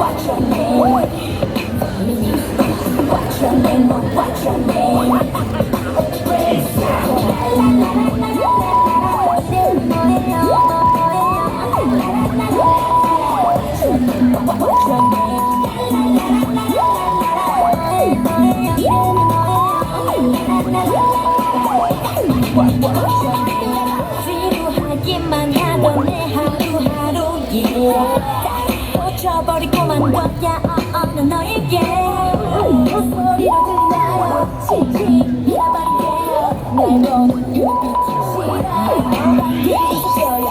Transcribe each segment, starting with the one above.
What's your name? What's your name? What's your name? What's 지루하기만 하던 내 하루하루에 꽂혀버린 고만 거야 어느 너에게 소리로 들려요 칭칭 잃어버릴게요 날 보는 눈빛이 싫어요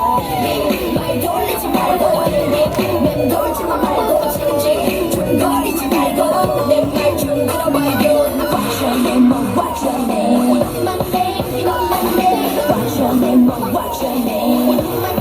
말 돌리지 말고 맴돌지만 말고 칭칭 중거리지 말고 내말 좀 들어봐요 What's your name? What's your name? My name, my name What's your name? What's your name?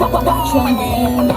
What's your name?